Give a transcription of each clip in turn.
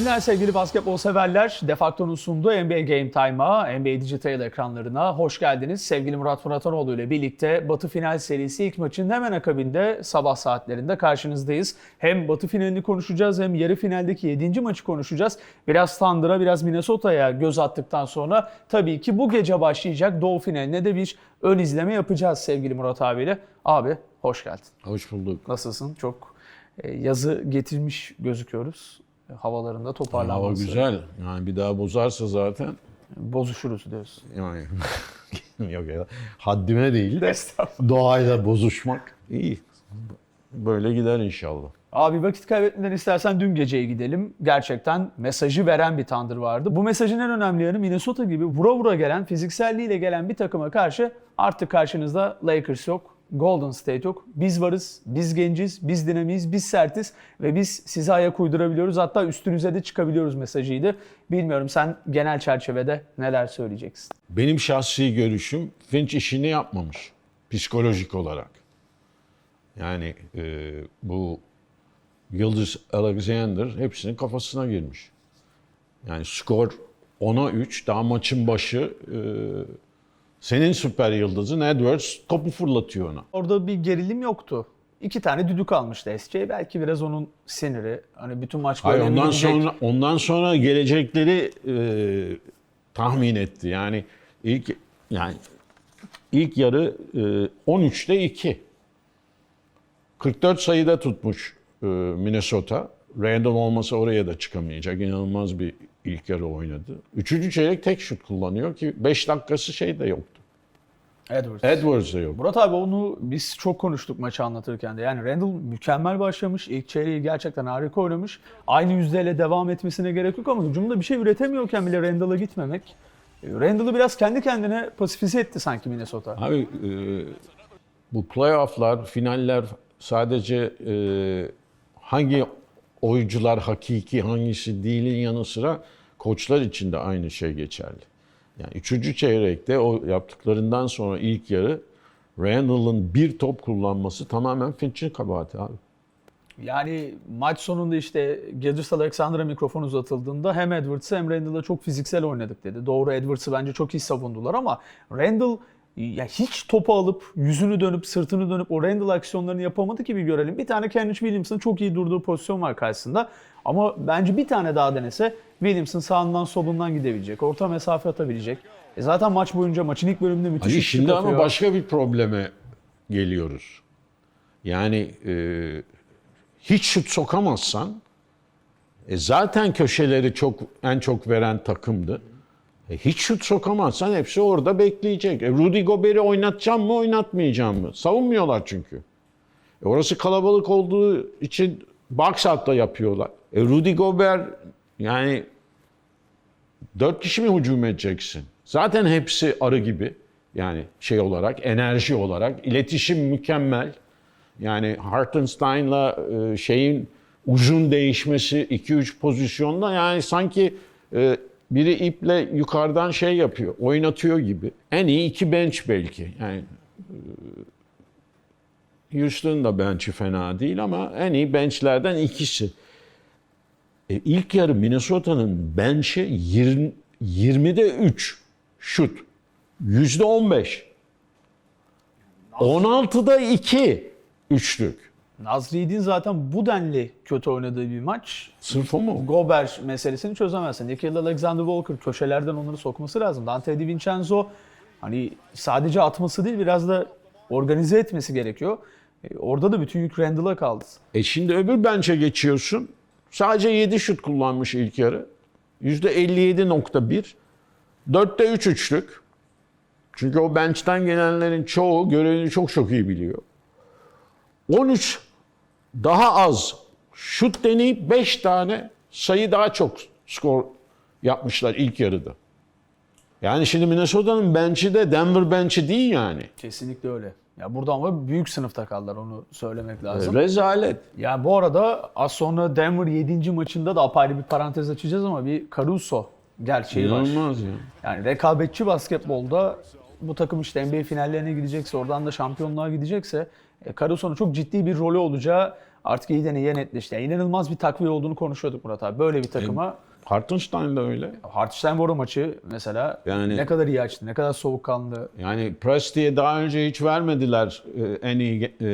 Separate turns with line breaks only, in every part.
Günler sevgili basketbol severler. Defakto'nun sunduğu NBA Game Time'a, NBA Digital ekranlarına hoş geldiniz. Sevgili Murat Muratanoğlu ile birlikte Batı Final serisi ilk maçın hemen akabinde sabah saatlerinde karşınızdayız. Hem Batı finalini konuşacağız hem yarı finaldeki 7. maçı konuşacağız. Biraz Thunder'a biraz Minnesota'ya göz attıktan sonra tabii ki bu gece başlayacak Doğu finaline de bir ön izleme yapacağız sevgili Murat abiyle. Abi hoş geldin.
Hoş bulduk.
Nasılsın? Çok e, yazı getirmiş gözüküyoruz. Havalarında
Hava
toparlanması.
güzel. Yani bir daha bozarsa zaten
Bozuşuruz diyorsun.
yani yok ya haddime değil de doğayla bozuşmak iyi. Böyle gider inşallah.
Abi vakit kaybetmeden istersen dün geceye gidelim. Gerçekten mesajı veren bir Thunder vardı. Bu mesajın en önemli yanı Minnesota gibi vura vura gelen, fizikselliğiyle gelen bir takıma karşı artık karşınızda Lakers yok, Golden State yok. Biz varız, biz genciz, biz dinamiyiz, biz sertiz ve biz size ayak uydurabiliyoruz. Hatta üstünüze de çıkabiliyoruz mesajıydı. Bilmiyorum sen genel çerçevede neler söyleyeceksin?
Benim şahsi görüşüm Finch işini yapmamış psikolojik olarak. Yani e, bu Yıldız Alexander hepsinin kafasına girmiş. Yani skor 10'a 3 daha maçın başı e, senin süper yıldızın Edwards topu fırlatıyor ona.
Orada bir gerilim yoktu. İki tane düdük almıştı SC. Belki biraz onun siniri. Hani bütün maç
Hayır,
böyle mi
ondan
gidecek?
sonra ondan sonra gelecekleri e, tahmin etti. Yani ilk yani ilk yarı e, 13'te 2. 44 sayıda tutmuş e, Minnesota. Randall olmasa oraya da çıkamayacak. İnanılmaz bir ilk yarı oynadı. Üçüncü çeyrek tek şut kullanıyor ki 5 dakikası şey de yoktu.
Edwards.
Edwards da yok.
Murat abi onu biz çok konuştuk maçı anlatırken de. Yani Randall mükemmel başlamış. İlk çeyreği gerçekten harika oynamış. Aynı yüzdeyle devam etmesine gerek yok ama hücumda bir şey üretemiyorken bile Randall'a gitmemek. e, Randall'ı biraz kendi kendine pasifize etti sanki Minnesota.
Abi e, bu playofflar, finaller sadece e, hangi oyuncular hakiki hangisi değilin yanı sıra koçlar için de aynı şey geçerli. Yani üçüncü çeyrekte o yaptıklarından sonra ilk yarı Randall'ın bir top kullanması tamamen Finch'in kabahati abi.
Yani maç sonunda işte Gilgeous Alexander'a mikrofon uzatıldığında hem Edwards'ı hem Randall'a çok fiziksel oynadık dedi. Doğru Edwards'ı bence çok iyi savundular ama Randall ya hiç topu alıp yüzünü dönüp sırtını dönüp o Randall aksiyonlarını yapamadı ki bir görelim. Bir tane Kenrich Williams'ın çok iyi durduğu pozisyon var karşısında. Ama bence bir tane daha denese Williams'ın sağından solundan gidebilecek. Orta mesafe atabilecek. E zaten maç boyunca maçın ilk bölümünde müthiş
Ali şimdi ama başka bir probleme geliyoruz. Yani e, hiç şut sokamazsan e, zaten köşeleri çok en çok veren takımdı. E, hiç şut sokamazsan hepsi orada bekleyecek. E, Rudy Gobert'i oynatacağım mı oynatmayacağım mı? Savunmuyorlar çünkü. E, orası kalabalık olduğu için box out'ta yapıyorlar. E, Rudy Gobert yani Dört kişi mi hücum edeceksin? Zaten hepsi arı gibi. Yani şey olarak, enerji olarak. iletişim mükemmel. Yani Hartenstein'la e, şeyin uzun değişmesi 2-3 pozisyonda yani sanki e, biri iple yukarıdan şey yapıyor, oynatıyor gibi. En iyi iki bench belki. Yani e, Houston da bench'i fena değil ama en iyi benchlerden ikisi. E, ilk yarı Minnesota'nın bench'i 20, 20'de 3 şut. Yüzde 15. 16'da 2 üçlük.
Nazri'nin zaten bu denli kötü oynadığı bir maç.
Sırf o mu?
Gober meselesini çözemezsin. Nickel Alexander Walker köşelerden onları sokması lazım. Dante DiVincenzo hani sadece atması değil biraz da organize etmesi gerekiyor. E, orada da bütün yük Randall'a kaldı.
E şimdi öbür bench'e geçiyorsun. Sadece 7 şut kullanmış ilk yarı. Yüzde 57.1. 4'te 3 üçlük. Çünkü o bench'ten gelenlerin çoğu görevini çok çok iyi biliyor. 13 daha az şut deneyip 5 tane sayı daha çok skor yapmışlar ilk yarıda. Yani şimdi Minnesota'nın bench'i de Denver bench'i değil yani.
Kesinlikle öyle. Ya burada ama büyük sınıfta kaldılar onu söylemek lazım.
Rezalet.
Ya bu arada az sonra Denver 7. maçında da apayrı bir parantez açacağız ama bir Caruso gerçeği var.
İnanılmaz ya.
Yani rekabetçi basketbolda bu takım işte NBA finallerine gidecekse, oradan da şampiyonluğa gidecekse e, Caruso'nun çok ciddi bir rolü olacağı artık iyiden iyiye netleşti. Yani inanılmaz bir takviye olduğunu konuşuyorduk Murat abi. Böyle bir takıma
Hartenstein de öyle.
Hartenstein Boro maçı mesela
Yani-
ne kadar iyi açtı, ne kadar soğukkanlı.
Yani Presti'ye daha önce hiç vermediler e, en iyi e,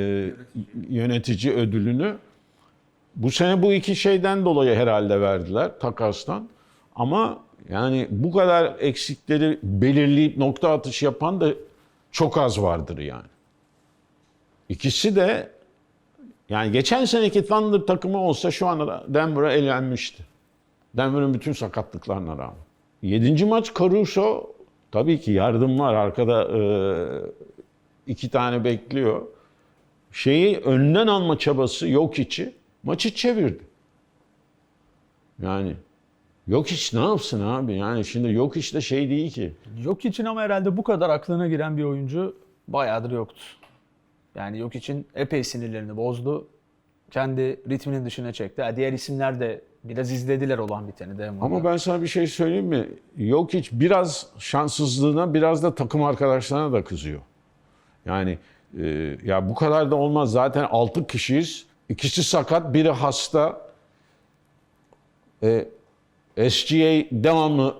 yönetici ödülünü. Bu sene bu iki şeyden dolayı herhalde verdiler takastan. Ama yani bu kadar eksikleri belirleyip nokta atışı yapan da çok az vardır yani. İkisi de yani geçen seneki Thunder takımı olsa şu anda Denver'a elenmişti. Denver'ın bütün sakatlıklarına rağmen. Yedinci maç Caruso tabii ki yardım var. Arkada e, iki tane bekliyor. Şeyi önden alma çabası yok içi maçı çevirdi. Yani yok hiç ne yapsın abi? Yani şimdi yok de şey değil ki.
Yok için ama herhalde bu kadar aklına giren bir oyuncu bayağıdır yoktu. Yani yok için epey sinirlerini bozdu. Kendi ritminin dışına çekti. Diğer isimler de biraz izlediler olan biteni de.
Ama ben sana bir şey söyleyeyim mi? Yok hiç biraz şanssızlığına biraz da takım arkadaşlarına da kızıyor. Yani e, ya bu kadar da olmaz. Zaten 6 kişiyiz. İkisi sakat, biri hasta. E, SGA devamlı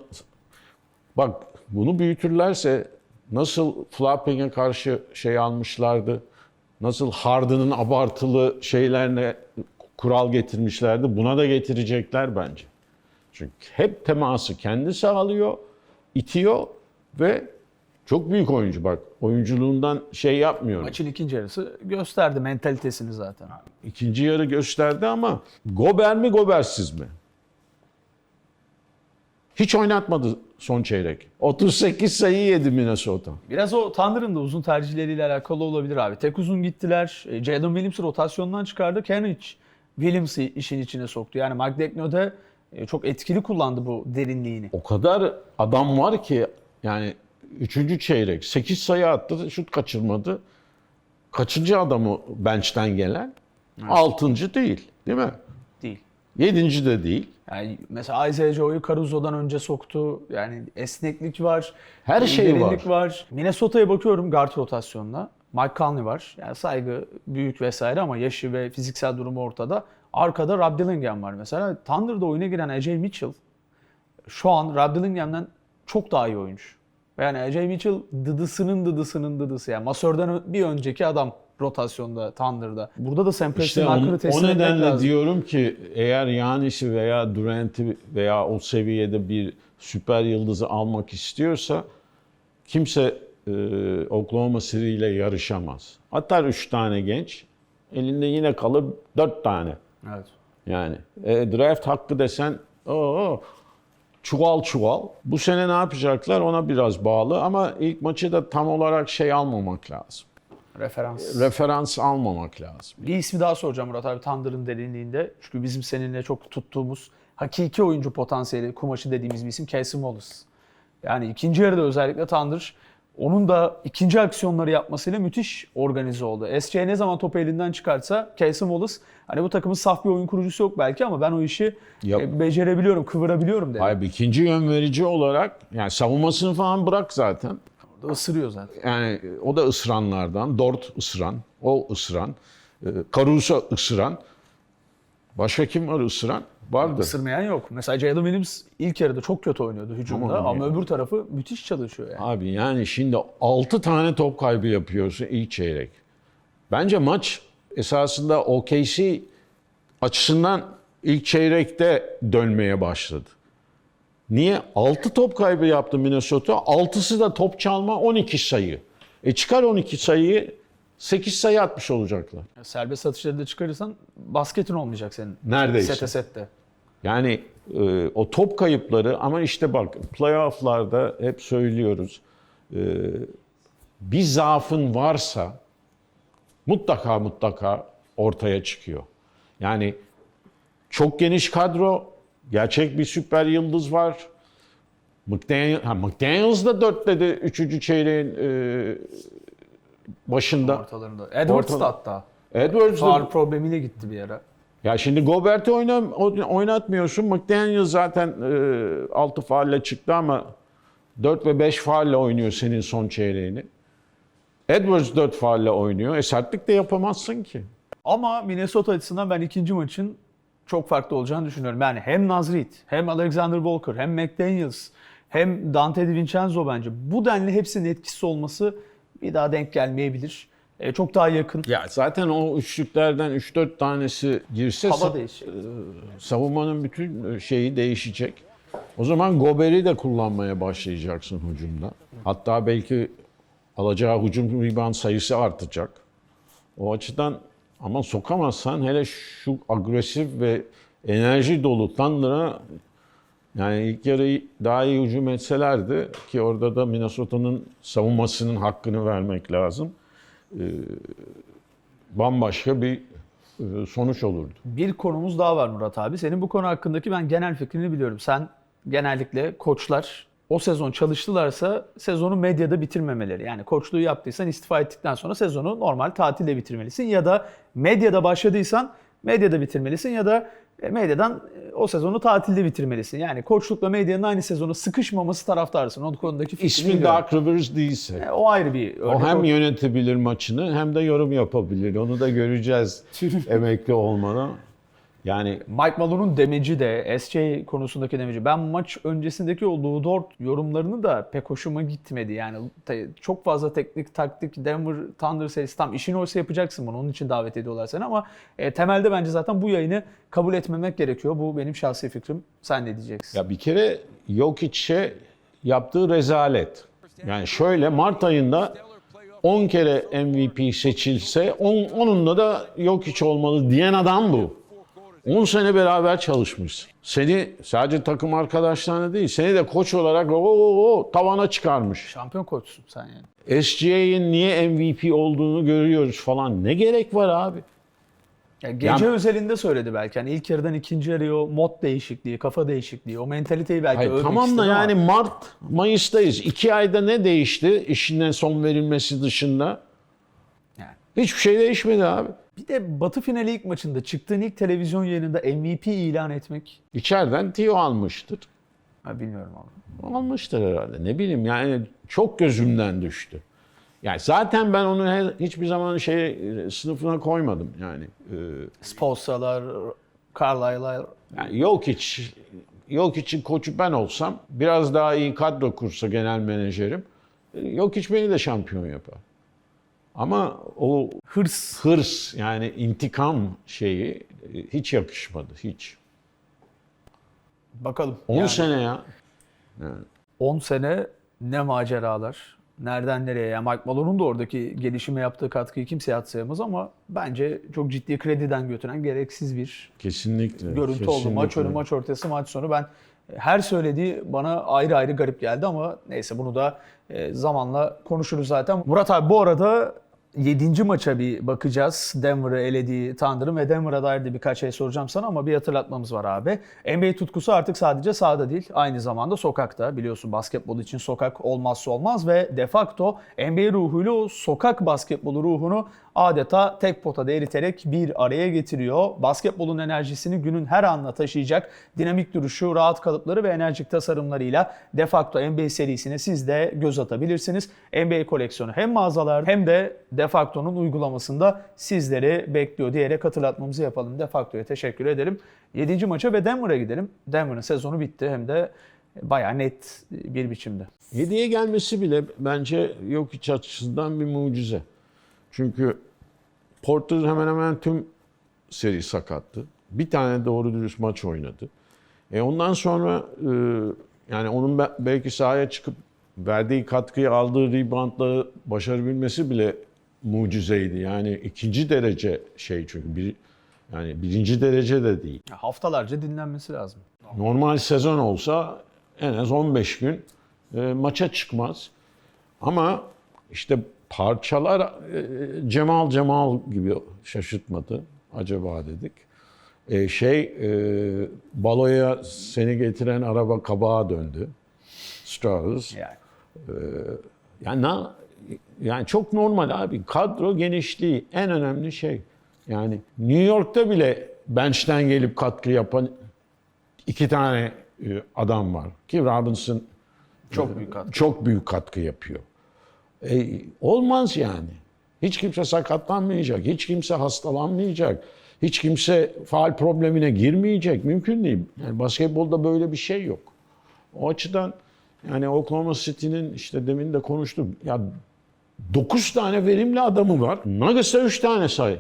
bak bunu büyütürlerse nasıl Flapping'e karşı şey almışlardı. Nasıl Harden'ın abartılı şeylerine kural getirmişlerdi. Buna da getirecekler bence. Çünkü hep teması kendi sağlıyor, itiyor ve çok büyük oyuncu bak. Oyunculuğundan şey yapmıyorum.
Maçın ikinci yarısı gösterdi mentalitesini zaten.
İkinci yarı gösterdi ama Gober mi Gobersiz mi? Hiç oynatmadı son çeyrek. 38 sayı yedi Minnesota.
Biraz o Thunder'ın da uzun tercihleriyle alakalı olabilir abi. Tek uzun gittiler. E, Jalen Williams'ı rotasyondan çıkardı. Kenrich Williams'ı işin içine soktu. Yani Mike Deckno'da e, çok etkili kullandı bu derinliğini.
O kadar adam var ki yani 3. çeyrek 8 sayı attı, şut kaçırmadı. Kaçıncı adamı bench'ten gelen? Altıncı değil, değil mi? Yedinci de değil.
Yani mesela Isaiah Joe'yu Caruso'dan önce soktu. Yani esneklik var.
Her şey
derinlik var. Minnesota'ya bakıyorum guard rotasyonuna. Mike Conley var. Yani saygı büyük vesaire ama yaşı ve fiziksel durumu ortada. Arkada Rob Dillingham var mesela. Thunder'da oyuna giren AJ Mitchell şu an Rob Dillingham'den çok daha iyi oyuncu. Yani AJ Mitchell dıdısının dıdısının dıdısı. Yani masörden bir önceki adam rotasyonda Thunder'da. Burada da Sam
İşte
Presti'nin
on-
hakkını
o
teslim etmek
nedenle
lazım.
diyorum ki eğer Yanis'i veya Durant'i veya o seviyede bir süper yıldızı almak istiyorsa kimse e, Oklahoma City ile yarışamaz. Atar 3 tane genç, elinde yine kalır 4 tane.
Evet.
Yani e, draft hakkı desen o çuval çuval. Bu sene ne yapacaklar ona biraz bağlı ama ilk maçı da tam olarak şey almamak lazım.
Referans.
Referans almamak lazım.
Bir ismi daha soracağım Murat abi Thunder'ın derinliğinde. Çünkü bizim seninle çok tuttuğumuz hakiki oyuncu potansiyeli kumaşı dediğimiz bir isim Casey Wallace. Yani ikinci yarıda özellikle Thunder onun da ikinci aksiyonları yapmasıyla müthiş organize oldu. SC ne zaman topu elinden çıkarsa Casey Wallace hani bu takımın saf bir oyun kurucusu yok belki ama ben o işi
Yap.
e, becerebiliyorum, kıvırabiliyorum dedi.
Hayır ikinci yön verici olarak yani savunmasını falan bırak zaten.
Orada ısırıyor zaten.
Yani o da ısıranlardan. Dort ısıran, o ısıran, e, Caruso ısıran. Başka kim var ısıran? Vardı.
Isırmayan yok. Mesela Jalen Williams ilk yarıda çok kötü oynuyordu hücumda
Ama-
ama, öbür tarafı müthiş çalışıyor yani.
Abi yani şimdi 6 tane top kaybı yapıyorsun ilk çeyrek. Bence maç esasında OKC açısından ilk çeyrekte dönmeye başladı. Niye? 6 top kaybı yaptı Minnesota. 6'sı da top çalma 12 sayı. E çıkar 12 sayıyı 8 sayı atmış olacaklar.
Serbest atışları da çıkarırsan basketin olmayacak senin.
Neredeyse.
Sete sette.
Yani e, o top kayıpları ama işte bak playofflarda hep söylüyoruz. E, bir zaafın varsa mutlaka mutlaka ortaya çıkıyor. Yani çok geniş kadro, gerçek bir süper yıldız var. McDaniel, ha, McDaniels da dörtledi 3. çeyreğin e, başında.
Ortalarında. Edwards
Ortada-
da hatta.
Edwards da
Far problemiyle gitti bir yere.
Ya şimdi Gobert'i oynam, oynatmıyorsun. McDaniel zaten e, 6 faulle çıktı ama 4 ve 5 faulle oynuyor senin son çeyreğini. Edwards 4 faulle oynuyor. E sertlik de yapamazsın ki.
Ama Minnesota açısından ben ikinci maçın çok farklı olacağını düşünüyorum. Yani hem Naz Reid, hem Alexander Walker, hem McDaniels, hem Dante DiVincenzo bence. Bu denli hepsinin etkisi olması bir daha denk gelmeyebilir. E, çok daha yakın.
Ya zaten o üçlüklerden 3-4 tanesi girse
Hava değişecek.
savunmanın bütün şeyi değişecek. O zaman Gober'i de kullanmaya başlayacaksın hücumda. Hatta belki alacağı hücum rebound sayısı artacak. O açıdan ama sokamazsan hele şu agresif ve enerji dolu Thunder'a yani ilk yarı daha iyi hücum etselerdi ki orada da Minnesota'nın savunmasının hakkını vermek lazım. Ee, bambaşka bir e, sonuç olurdu.
Bir konumuz daha var Murat abi. Senin bu konu hakkındaki ben genel fikrini biliyorum. Sen genellikle koçlar o sezon çalıştılarsa sezonu medyada bitirmemeleri. Yani koçluğu yaptıysan istifa ettikten sonra sezonu normal tatilde bitirmelisin. Ya da medyada başladıysan medyada bitirmelisin ya da e, medyadan e, o sezonu tatilde bitirmelisin. Yani koçlukla medyanın aynı sezonu sıkışmaması taraftarsın. O konudaki fikrini
İsmi
biliyorum.
Dark Rivers değilse.
E, O ayrı bir örnek.
O hem yönetebilir maçını hem de yorum yapabilir. Onu da göreceğiz emekli olmadan. Yani
Mike Malone'un demeci de, SJ konusundaki demeci. Ben maç öncesindeki o Lou yorumlarını da pek hoşuma gitmedi. Yani çok fazla teknik, taktik, Denver Thunder serisi tam işin oysa yapacaksın bunu. Onun için davet ediyorlar seni ama e, temelde bence zaten bu yayını kabul etmemek gerekiyor. Bu benim şahsi fikrim. Sen ne diyeceksin?
ya bir kere Jokic'e yaptığı rezalet. Yani şöyle Mart ayında 10 kere MVP seçilse 10 onunla da Jokic olmalı diyen adam bu. 10 sene beraber çalışmış. Seni sadece takım arkadaşlarına değil, seni de koç olarak o, o, o tavana çıkarmış.
Şampiyon koçsun sen yani.
SGA'nin niye MVP olduğunu görüyoruz falan. Ne gerek var abi?
Ya gece
Ya-
özelinde söyledi belki. Yani ilk yarıdan ikinci yarıya o mod değişikliği, kafa değişikliği, o mentaliteyi belki
Hayır, tamam da
istedi ama-
yani Mart, Mayıs'tayız. İki ayda ne değişti işinden son verilmesi dışında?
Yani.
Hiçbir şey değişmedi abi.
Bir de Batı finali ilk maçında çıktığın ilk televizyon yayınında MVP ilan etmek.
İçeriden Tio almıştır.
Ha, bilmiyorum abi.
Almıştır herhalde. Ne bileyim yani çok gözümden düştü. Yani zaten ben onu he- hiçbir zaman şey e, sınıfına koymadım yani. E,
Spolstra'lar, Carlisle'lar.
Yani yok hiç yok için koçu ben olsam biraz daha iyi kadro kursa genel menajerim yok hiç beni de şampiyon yapar. Ama o
Hırs.
hırs yani intikam şeyi e, hiç yakışmadı hiç.
Bakalım.
10
Yani
sene ya.
10 sene ne maceralar. Nereden nereye? Yani Mike Malone'un da oradaki gelişime yaptığı katkıyı kimseye atsayamaz ama bence çok ciddi krediden götüren gereksiz bir
Kesinlikle.
görüntü oldu. Maç
kesinlikle.
önü, maç ortası, maç sonu. Ben her söylediği bana ayrı ayrı garip geldi ama neyse bunu da e, zamanla konuşuruz zaten. Murat abi bu arada 7. maça bir bakacağız. Denver'ı elediği Thunder'ın ve Denver'a dair de birkaç şey soracağım sana ama bir hatırlatmamız var abi. NBA tutkusu artık sadece sahada değil, aynı zamanda sokakta. Biliyorsun basketbol için sokak olmazsa olmaz ve de facto NBA ruhuyla o sokak basketbolu ruhunu adeta tek potada eriterek bir araya getiriyor. Basketbolun enerjisini günün her anına taşıyacak dinamik duruşu, rahat kalıpları ve enerjik tasarımlarıyla de facto NBA serisine siz de göz atabilirsiniz. NBA koleksiyonu hem mağazalarda hem de de facto'nun uygulamasında sizleri bekliyor diyerek hatırlatmamızı yapalım. De facto'ya teşekkür edelim. 7. maça ve Denver'a gidelim. Denver'ın sezonu bitti hem de bayağı net bir biçimde.
7'ye gelmesi bile bence yok hiç açısından bir mucize. Çünkü Porter hemen hemen tüm seri sakattı. Bir tane doğru dürüst maç oynadı. E ondan sonra e, yani onun be- belki sahaya çıkıp verdiği katkıyı aldığı reboundları başarabilmesi bile mucizeydi. Yani ikinci derece şey çünkü bir yani birinci derece de değil.
Haftalarca dinlenmesi lazım.
Normal sezon olsa en az 15 gün e, maça çıkmaz. Ama işte parçalar e, Cemal Cemal gibi şaşırtmadı. Acaba dedik. E, şey e, baloya seni getiren araba kabağa döndü. Strauss.
Yani.
Yani na- yani çok normal abi. Kadro genişliği en önemli şey. Yani New York'ta bile bench'ten gelip katkı yapan iki tane e, adam var. Ki Robinson
Çok büyük katkı.
çok büyük katkı yapıyor. E, olmaz yani. Hiç kimse sakatlanmayacak, hiç kimse hastalanmayacak, hiç kimse faal problemine girmeyecek. Mümkün değil. Yani basketbolda böyle bir şey yok. O açıdan yani Oklahoma City'nin işte demin de konuştuk. Ya 9 tane verimli adamı var. Nuggets'a 3 tane say.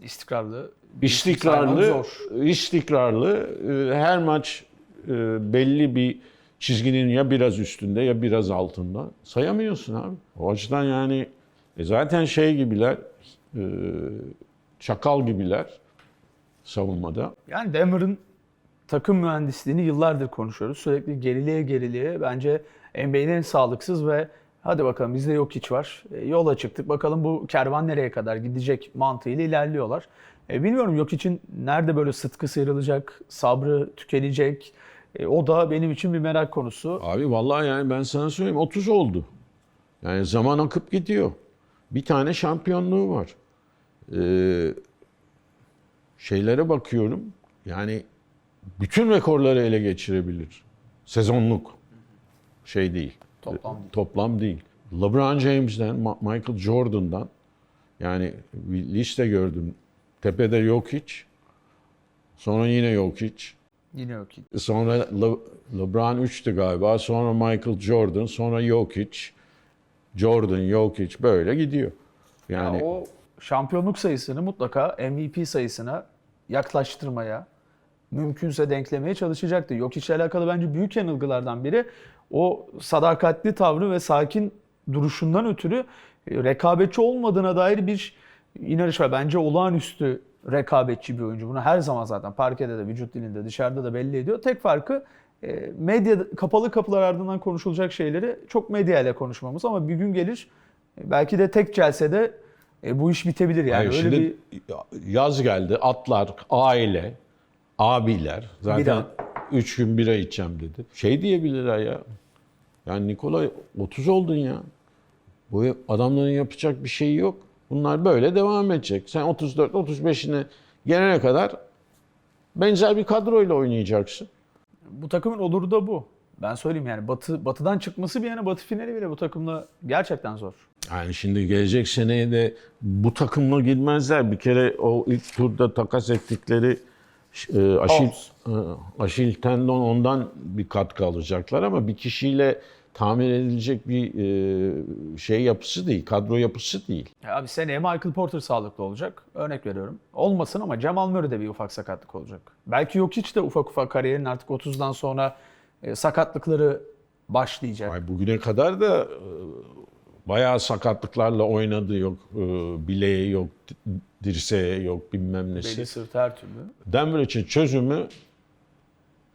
İstikrarlı.
İstikrarlı,
zor.
istikrarlı. e, Her maç e, belli bir çizginin ya biraz üstünde ya biraz altında. Sayamıyorsun abi. O açıdan yani e, zaten şey gibiler, e, çakal gibiler savunmada.
Yani Denver'ın takım mühendisliğini yıllardır konuşuyoruz. Sürekli geriliğe geriliğe bence NBA'nin en sağlıksız ve hadi bakalım bizde yok hiç var. E, yola çıktık bakalım bu kervan nereye kadar gidecek mantığıyla ilerliyorlar. E, bilmiyorum yok için nerede böyle sıtkı sıyrılacak, sabrı tükenecek. E, o da benim için bir merak konusu.
Abi vallahi yani ben sana söyleyeyim 30 oldu. Yani zaman akıp gidiyor. Bir tane şampiyonluğu var. Ee, şeylere bakıyorum. Yani bütün rekorları ele geçirebilir. Sezonluk. Şey değil.
Toplam değil.
Toplam değil. LeBron James'den, Michael Jordan'dan yani bir liste gördüm. Tepede yok hiç. Sonra yine yok hiç.
Yine yok hiç.
Sonra Le- LeBron 3'tü galiba. Sonra Michael Jordan. Sonra Jokic. Jordan, Jokic böyle gidiyor. Yani
Ya o şampiyonluk sayısını mutlaka MVP sayısına yaklaştırmaya, mümkünse denklemeye çalışacaktır. Yok ile alakalı bence büyük yanılgılardan biri o sadakatli tavrı ve sakin duruşundan ötürü e, rekabetçi olmadığına dair bir inanış var. Bence olağanüstü rekabetçi bir oyuncu. Bunu her zaman zaten parkede de, vücut dilinde, dışarıda da belli ediyor. Tek farkı e, medya kapalı kapılar ardından konuşulacak şeyleri çok medya ile konuşmamız ama bir gün gelir e, belki de tek celsede e, bu iş bitebilir yani.
Hayır,
Öyle
şimdi
bir
yaz geldi. Atlar, aile, abiler. Zaten
Bira.
3 gün bira içeceğim dedi. Şey diyebilirler ya. Yani Nikolay 30 oldun ya. Bu adamların yapacak bir şeyi yok. Bunlar böyle devam edecek. Sen 34-35'ine gelene kadar benzer bir kadroyla oynayacaksın.
bu takımın oluru da bu. Ben söyleyeyim yani Batı Batı'dan çıkması bir yana Batı finali bile bu takımla gerçekten zor.
Yani şimdi gelecek seneye de bu takımla girmezler. Bir kere o ilk turda takas ettikleri e, Aşil, e, Aşil tendon ondan bir katkı alacaklar ama bir kişiyle tamir edilecek bir e, şey yapısı değil, kadro yapısı değil.
Ya abi seneye Michael Porter sağlıklı olacak. Örnek veriyorum. Olmasın ama Jamal Murray'de bir ufak sakatlık olacak. Belki yok hiç de ufak ufak kariyerin artık 30'dan sonra e, sakatlıkları başlayacak.
Ay bugüne kadar da e, bayağı sakatlıklarla oynadı. Yok e, bileği yok, dirseği yok, bilmem nesi.
Beli sırt her türlü.
Denver için çözümü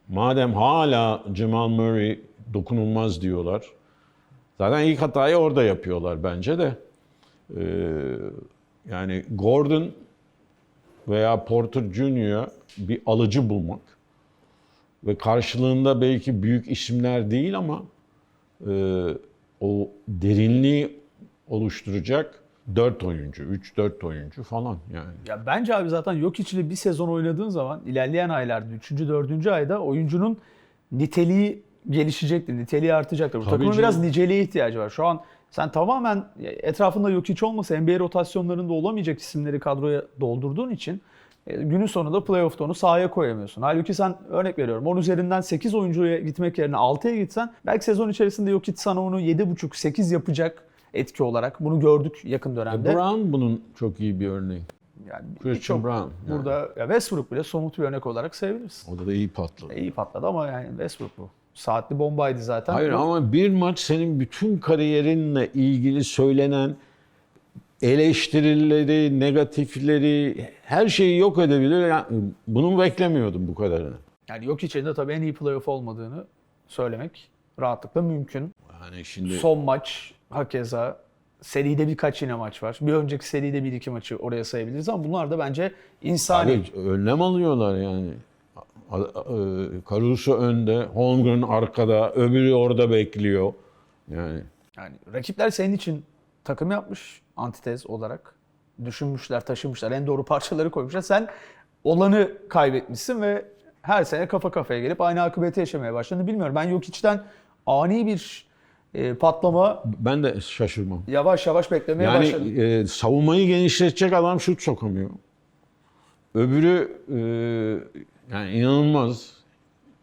madem hala Jamal Murray dokunulmaz diyorlar. Zaten ilk hatayı orada yapıyorlar bence de. Ee, yani Gordon veya Porter Jr. bir alıcı bulmak ve karşılığında belki büyük isimler değil ama e, o derinliği oluşturacak 4 oyuncu, 3-4 oyuncu falan yani.
Ya bence abi zaten yok ile bir sezon oynadığın zaman ilerleyen aylarda 3. 4. ayda oyuncunun niteliği gelişecektir, niteliği artacaktır. Bu
Tabii
takımın
canım.
biraz niceliğe ihtiyacı var. Şu an sen tamamen etrafında yok hiç olmasa NBA rotasyonlarında olamayacak isimleri kadroya doldurduğun için günün sonunda playoff'ta onu sahaya koyamıyorsun. Halbuki sen örnek veriyorum 10 üzerinden 8 oyuncuya gitmek yerine 6'ya gitsen belki sezon içerisinde yok hiç sana onu 7.5-8 yapacak etki olarak. Bunu gördük yakın dönemde.
Brown bunun çok iyi bir örneği.
Yani
Christian
birçok-
Brown. yani.
Burada ya Westbrook bile somut bir örnek olarak sayabilirsin.
O da, da iyi patladı.
İyi patladı ama yani Westbrook bu. Saatli bombaydı zaten.
Hayır
Bu-
ama bir maç senin bütün kariyerinle ilgili söylenen eleştirileri, negatifleri, her şeyi yok edebilir. Yani bunu beklemiyordum bu kadarını.
Yani yok içinde tabii en iyi playoff olmadığını söylemek rahatlıkla mümkün.
Yani şimdi
Son maç hakeza seride birkaç yine maç var. Bir önceki seride bir iki maçı oraya sayabiliriz ama bunlar da bence insani.
abi önlem alıyorlar yani. E, Caruso önde, Holmgren arkada, öbürü orada bekliyor. Yani
Yani rakipler senin için takım yapmış antitez olarak. Düşünmüşler, taşımışlar, en doğru parçaları koymuşlar. Sen olanı kaybetmişsin ve her sene kafa kafaya gelip aynı akıbeti yaşamaya başladın. Bilmiyorum ben yok içten ani bir e, patlama
Ben de şaşırmam.
yavaş yavaş beklemeye
Yani
başladı.
e, savunmayı genişletecek adam şut sokamıyor. Öbürü e, yani inanılmaz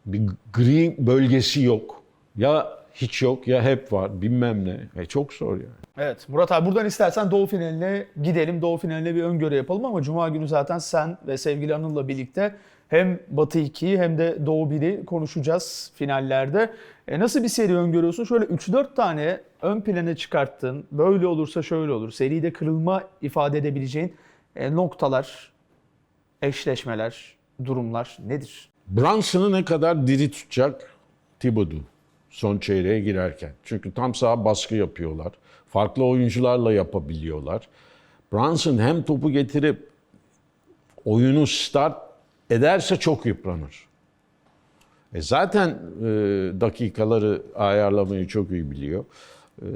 bir gri bölgesi yok. Ya hiç yok ya hep var bilmem ne. E, çok zor yani.
Evet Murat abi buradan istersen Doğu finaline gidelim. Doğu finaline bir öngörü yapalım ama Cuma günü zaten sen ve sevgili Anıl'la birlikte hem Batı 2'yi hem de Doğu 1'i konuşacağız finallerde. E nasıl bir seri öngörüyorsun? Şöyle 3-4 tane ön plana çıkarttın. Böyle olursa şöyle olur. Seride kırılma ifade edebileceğin e, noktalar, eşleşmeler, durumlar nedir?
Brunson'ı ne kadar diri tutacak Thibodeau son çeyreğe girerken. Çünkü tam sağa baskı yapıyorlar. Farklı oyuncularla yapabiliyorlar. Brunson hem topu getirip oyunu start ederse çok yıpranır. E zaten e, dakikaları ayarlamayı çok iyi biliyor. E,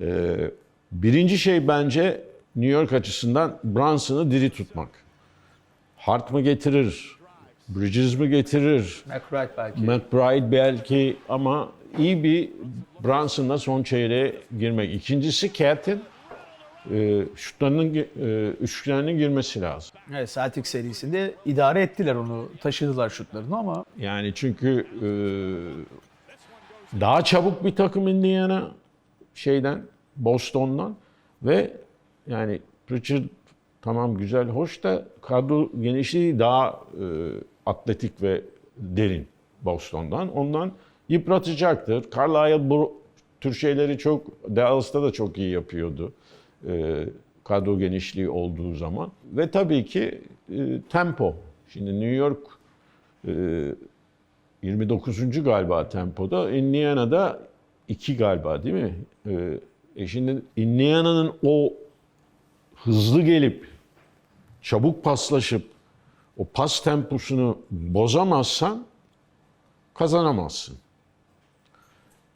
e, birinci şey bence New York açısından Brunson'ı diri tutmak. Hart mı getirir? Bridges mi getirir?
McBride belki.
McBride belki ama iyi bir Brunson'la son çeyreğe girmek. İkincisi Cat'in e, şutlarının e, üçgeninin girmesi lazım.
Evet, Celtic serisinde idare ettiler onu, taşıdılar şutlarını ama
Yani çünkü e, daha çabuk bir takım Indiana şeyden Boston'dan ve yani Pritchard tamam güzel hoş da kadro genişliği daha e, atletik ve derin Boston'dan. Ondan yıpratacaktır. Carlisle bu tür şeyleri çok Dallas'ta da çok iyi yapıyordu. E, kadro genişliği olduğu zaman. Ve tabii ki e, tempo. Şimdi New York e, 29. galiba tempoda. Indiana'da 2 galiba değil mi? Ee, e şimdi Indiana'nın o hızlı gelip çabuk paslaşıp o pas temposunu bozamazsan kazanamazsın.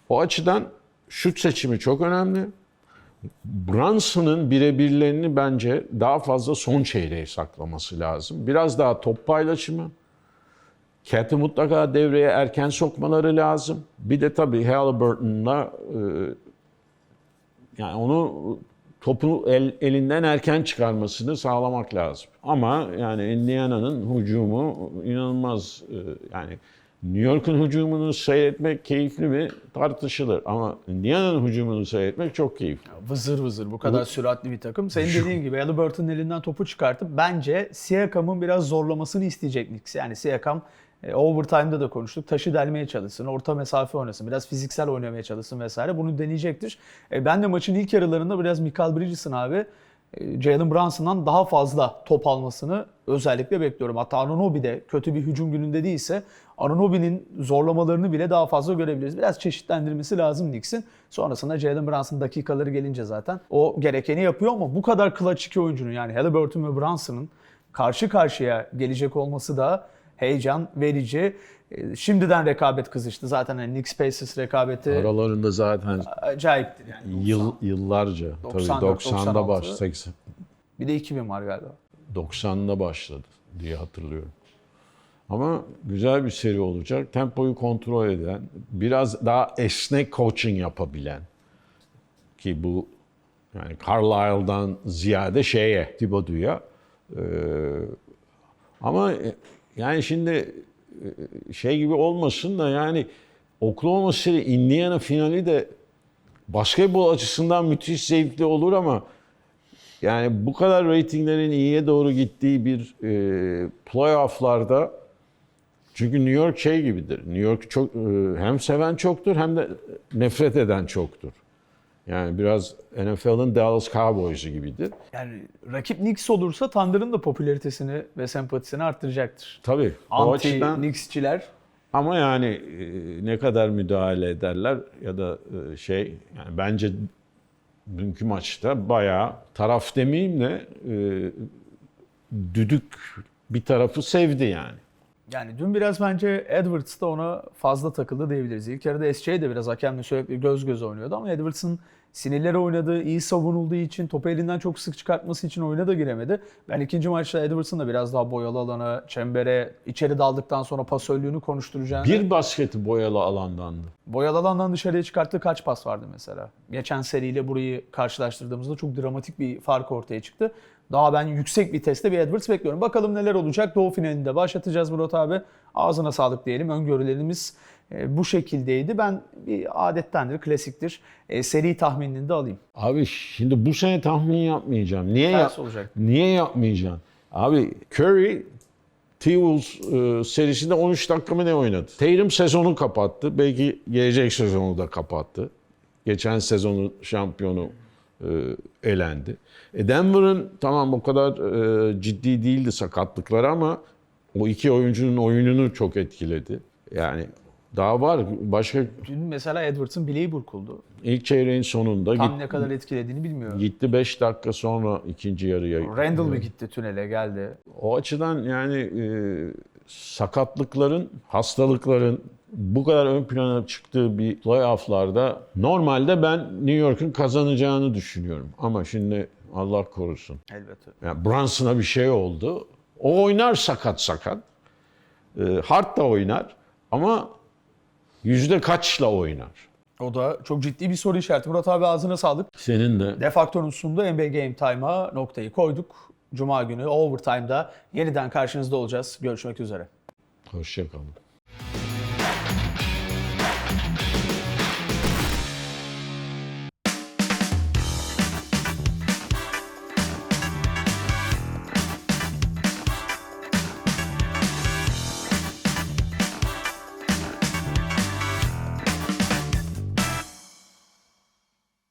O açıdan şut seçimi çok önemli. Brunson'ın birebirlerini bence daha fazla son çeyreğe saklaması lazım. Biraz daha top paylaşımı. Cat'i mutlaka devreye erken sokmaları lazım. Bir de tabii Halliburton'la e, yani onu topu el- elinden erken çıkarmasını sağlamak lazım. Ama yani Indiana'nın hücumu inanılmaz e, yani New York'un hücumunu seyretmek keyifli mi tartışılır ama Indiana'nın hücumunu seyretmek çok keyifli.
vızır vızır bu kadar süratli bir takım. Senin dediğin gibi Halliburton'un elinden topu çıkartıp bence Siakam'ın biraz zorlamasını isteyecek Knicks. Yani Siakam e, overtime'da da konuştuk. Taşı delmeye çalışsın, orta mesafe oynasın, biraz fiziksel oynamaya çalışsın vesaire. Bunu deneyecektir. E, ben de maçın ilk yarılarında biraz Michael Bridges'in abi e, Jalen Brunson'dan daha fazla top almasını özellikle bekliyorum. Hatta Anunobi de kötü bir hücum gününde değilse Anunobi'nin zorlamalarını bile daha fazla görebiliriz. Biraz çeşitlendirmesi lazım Knicks'in. Sonrasında Jalen Brunson dakikaları gelince zaten o gerekeni yapıyor ama bu kadar clutch iki oyuncunun yani Halliburton ve Brunson'ın karşı karşıya gelecek olması da heyecan verici. E, Şimdiden rekabet kızıştı. Zaten hani Knicks Pacers rekabeti
Aralarında zaten
acayiptir yani.
yıl yıllarca tabii
94,
90'da
96.
baş 80
Bir de 2000 var galiba.
90'da başladı diye hatırlıyorum. Ama güzel bir seri olacak. Tempoyu kontrol eden, biraz daha esnek coaching yapabilen ki bu yani Carlisle'dan ziyade şeye, Thibodeau'ya. Ee, ama yani şimdi e, şey gibi olmasın da yani Oklahoma City Indiana finali de basketbol açısından müthiş zevkli olur ama yani bu kadar reytinglerin iyiye doğru gittiği bir e, playofflarda çünkü New York şey gibidir. New York çok e, hem seven çoktur hem de nefret eden çoktur. Yani biraz NFL'ın Dallas Cowboys'u gibidir.
Yani rakip Knicks olursa Thunder'ın da popülaritesini ve sempatisini arttıracaktır.
Tabii.
Anti
açıdan
Knicks'çiler
ama yani e, ne kadar müdahale ederler ya da e, şey yani bence dünkü maçta bayağı taraf demeyeyim de e, düdük bir tarafı sevdi yani.
Yani dün biraz bence Edwards da ona fazla takıldı diyebiliriz. İlk yarıda SJ de biraz hakemle sürekli göz göze oynuyordu ama Edwards'ın sinirleri oynadı, iyi savunulduğu için, topu elinden çok sık çıkartması için oyuna da giremedi. Ben ikinci maçta Edwards'ın da biraz daha boyalı alana, çembere, içeri daldıktan sonra pasörlüğünü konuşturacağını...
Bir basketi boyalı alandandı.
Boyalı alandan dışarıya çıkarttığı kaç pas vardı mesela? Geçen seriyle burayı karşılaştırdığımızda çok dramatik bir fark ortaya çıktı. Daha ben yüksek viteste bir Edwards bekliyorum. Bakalım neler olacak. Doğu finalinde başlatacağız Murat abi. Ağzına sağlık diyelim. Öngörülerimiz bu şekildeydi. Ben bir adettendir, klasiktir. E, seri tahminini de alayım.
Abi şimdi bu sene tahmin yapmayacağım. Niye
Ters
yap-
olacak.
Niye yapmayacağım? Abi Curry T-Wolves e, serisinde 13 dakika mı ne oynadı? Tatum sezonu kapattı. Belki gelecek sezonu da kapattı. Geçen sezonun şampiyonu e, elendi. E Denver'ın tamam o kadar e, ciddi değildi sakatlıkları ama o iki oyuncunun oyununu çok etkiledi. Yani daha var. Başka
Dün mesela Edwards'ın bileği burkuldu.
ilk çeyreğin sonunda
Tam ne kadar etkilediğini bilmiyorum.
gitti 5 dakika sonra ikinci yarıya.
Randall mı gitti tünele geldi?
O açıdan yani e, sakatlıkların, hastalıkların bu kadar ön plana çıktığı bir playofflarda normalde ben New York'un kazanacağını düşünüyorum. Ama şimdi Allah korusun.
Elbette.
Yani Brunson'a bir şey oldu. O oynar sakat sakat. E, Hart da oynar ama yüzde kaçla oynar?
O da çok ciddi bir soru işareti. Murat abi ağzına sağlık.
Senin de
Defakto'nun sunduğu NBA Game Time'a noktayı koyduk. Cuma günü Overtime'da yeniden karşınızda olacağız. Görüşmek üzere.
hoşça kalın.